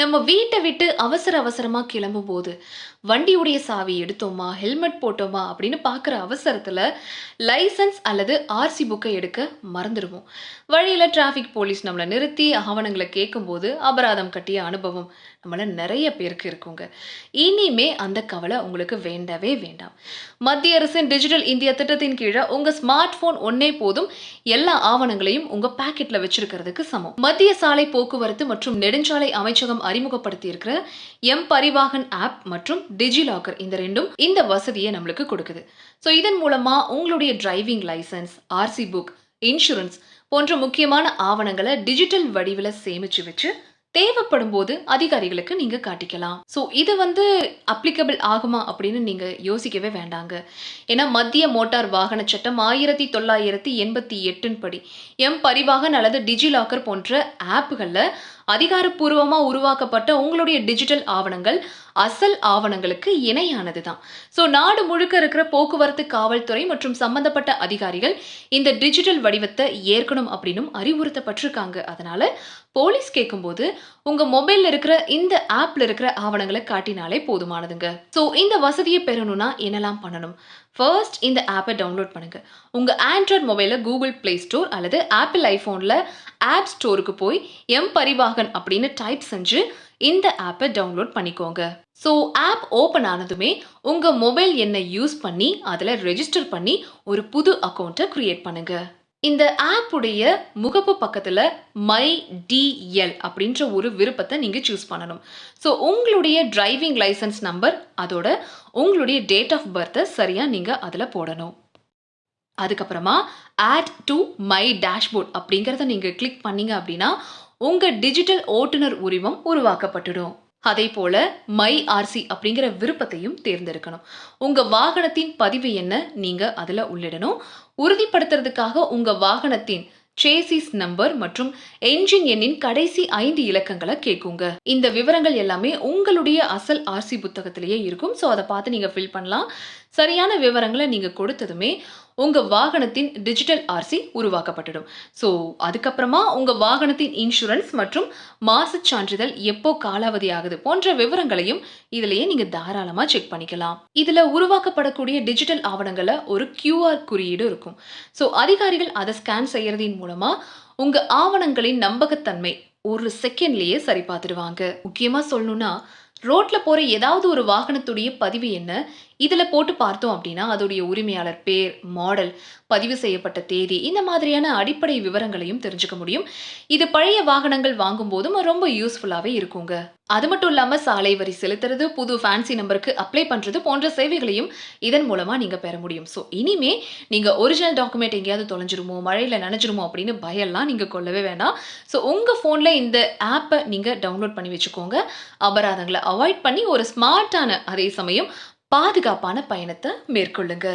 நம்ம வீட்டை விட்டு அவசர அவசரமா கிளம்பும்போது, வண்டியுடைய சாவி எடுத்தோமா, ஹெல்மெட் போட்டோமா அப்படின்னு பார்க்குற அவசரத்தில் லைசன்ஸ் அல்லது ஆர்சி புக்கை எடுக்க மறந்துடுவோம் வழியில் டிராஃபிக் போலீஸ் நம்மளை நிறுத்தி ஆவணங்களை கேட்கும்போது, அபராதம் கட்டிய அனுபவம் நம்மள நிறைய பேருக்கு இருக்குங்க. இனிமே அந்த கவலை உங்களுக்கு வேண்டவே வேண்டாம். மத்திய அரசின் டிஜிட்டல் இந்தியா திட்டத்தின் கீழே உங்கள் ஸ்மார்ட் ஃபோன் ஒன்னே போதும், எல்லா ஆவணங்களையும் உங்கள் பேக்கெட்டில் வச்சிருக்கிறதுக்கு சமம். மத்திய சாலை போக்குவரத்து மற்றும் நெடுஞ்சாலை அமைச்சகம் அறிமுகப்படுத்தியிருக்கிற எம் பரிவாகன் ஆப் மற்றும் டிஜிலாக்கர் இந்த ரெண்டும் இந்த வசதியை நம்மளுக்கு கொடுக்குது. ஸோ இதன் மூலமா உங்களுடைய driving licence, RC book, insurance போன்ற முக்கியமான ஆவணங்களை டிஜிட்டல் வடிவில் சேமிச்சு வச்சு, தேவைப்படும் போது அதிகாரிகளுக்கு நீங்க காட்டிக்கலாம். ஸோ இது வந்து அப்ளிகபிள் ஆகுமா அப்படின்னு நீங்க யோசிக்கவே வேண்டாங்க. ஏன்னா மத்திய மோட்டார் வாகன சட்டம் 1988 படி எம் பரிவாஹன் அல்லது டிஜிலாக்கர் போன்ற ஆப்புகளில் அதிகாரப்பூர்வமாக உருவாக்கப்பட்ட உங்களுடைய டிஜிட்டல் ஆவணங்கள் அசல் ஆவணங்களுக்கு இணையானது தான். ஸோ நாடு முழுக்க இருக்கிற போக்குவரத்து காவல்துறை மற்றும் சம்பந்தப்பட்ட அதிகாரிகள் இந்த டிஜிட்டல் வடிவத்தை ஏற்கணும் அப்படின்னும் அறிவுறுத்தப்பட்டிருக்காங்க. அதனால போலீஸ் கேட்கும்போது, உங்கள் மொபைலில் இருக்கிற இந்த ஆப்பில் இருக்கிற ஆவணங்களை காட்டினாலே போதுமானதுங்க. ஸோ இந்த வசதியை பெறணும்னா என்னெல்லாம் பண்ணணும்? ஃபர்ஸ்ட் இந்த ஆப்பை டவுன்லோட் பண்ணுங்க. உங்கள் ஆண்ட்ராய்ட் மொபைலில் கூகுள் பிளே ஸ்டோர் அல்லது ஆப்பிள் ஐஃபோனில் ஆப் ஸ்டோருக்கு போய் எம் பரிவாஹன் அப்படின்னு டைப் செஞ்சு இந்த ஆப்பை டவுன்லோட் பண்ணிக்கோங்க. ஸோ ஆப் ஓப்பன் ஆனதுமே உங்கள் மொபைல் எண்ணை யூஸ் பண்ணி அதில் ரெஜிஸ்டர் பண்ணி ஒரு புது அக்கௌண்ட்டை க்ரியேட் பண்ணுங்கள் இந்த ஆப் உடைய முகப்பு பக்கத்துல மை டிஎல் அப்படின்ற ஒரு விருப்பத்தை நீங்க சூஸ் பண்ணணும். ஸோ உங்களுடைய டிரைவிங் லைசன்ஸ் நம்பர் அதோட உங்களுடைய டேட் ஆஃப் பர்த்தை சரியா நீங்க அதுல போடணும். அதுக்கப்புறமா ஆட் டூ மை டேஷ்போர்ட் அப்படிங்கிறத நீங்க கிளிக் பண்ணீங்க அப்படின்னா, உங்க டிஜிட்டல் ஓட்டுநர் உரிமம் உருவாக்கப்பட்டுடும். அதேபோல மை ஆர்சி அப்படிங்கிற விருப்பத்தையும் தேர்ந்தெடுக்கணும். உங்க வாகனத்தின் பதிவு என்ன நீங்க அதுல உள்ளிடணும். உறுதிப்படுத்துறதுக்காக உங்க வாகனத்தின் சேசிஸ் நம்பர் மற்றும் என்ஜின் எண்ணின் கடைசி ஐந்து இலக்கங்களை கேட்குங்க. இந்த விவரங்கள் எல்லாமே உங்களுடைய அசல் ஆர்சி புத்தகத்திலேயே இருக்கும். ஸோ அதை பார்த்து நீங்கள் ஃபில் பண்ணலாம். சரியான விவரங்களை நீங்கள் கொடுத்ததுமே, உங்கள் வாகனத்தின் டிஜிட்டல் ஆர்சி உருவாக்கப்பட்டுடும். ஸோ அதுக்கப்புறமா உங்கள் வாகனத்தின் இன்சூரன்ஸ் மற்றும் மாசு சான்றிதழ் எப்போ காலாவதி ஆகுது போன்ற விவரங்களையும் இதிலேயே நீங்கள் தாராளமாக செக் பண்ணிக்கலாம். இதில் உருவாக்கப்படக்கூடிய டிஜிட்டல் ஆவணங்களை ஒரு கியூஆர் குறியீடு இருக்கும். ஸோ அதிகாரிகள் அதை ஸ்கேன் செய்கிறதின் மூலமாக உங்கள் ஆவணங்களின் நம்பகத்தன்மை ஒரு செகண்ட்லேயே சரி பார்த்துடுவாங்க. முக்கியமாக சொல்லணும்னா, ரோட்டில் போகிற ஏதாவது ஒரு வாகனத்துடைய பதிவு என்ன இதில் போட்டு பார்த்தோம் அப்படின்னா, அதோடைய உரிமையாளர் பேர், மாடல், பதிவு செய்யப்பட்ட தேதி இந்த மாதிரியான அடிப்படை விவரங்களையும் தெரிஞ்சுக்க முடியும். இது பழைய வாகனங்கள் வாங்கும்போதும் ரொம்ப யூஸ்ஃபுல்லாகவே இருக்குங்க. அது மட்டும் இல்லாமல் சாலை வரி செலுத்துறது, புது ஃபேன்சி நம்பருக்கு அப்ளை பண்ணுறது போன்ற சேவைகளையும் இதன் மூலமாக நீங்கள் பெற முடியும். ஸோ இனிமே நீங்கள் ஒரிஜினல் டாக்குமெண்ட் எங்கேயாவது தொலைஞ்சிருமோ, மழையில் நினைச்சிருமோ அப்படின்னு பயம்லாம் நீங்கள் கொள்ளவே வேண்டாம். ஸோ உங்கள் ஃபோனில் இந்த ஆப்பை நீங்கள் டவுன்லோட் பண்ணி வச்சுக்கோங்க. அபராதங்களை அவாய்ட் பண்ணி ஒரு ஸ்மார்ட்டான அதே சமயம் பாதுகாப்பான பயணத்தை மேற்கொள்ளுங்க.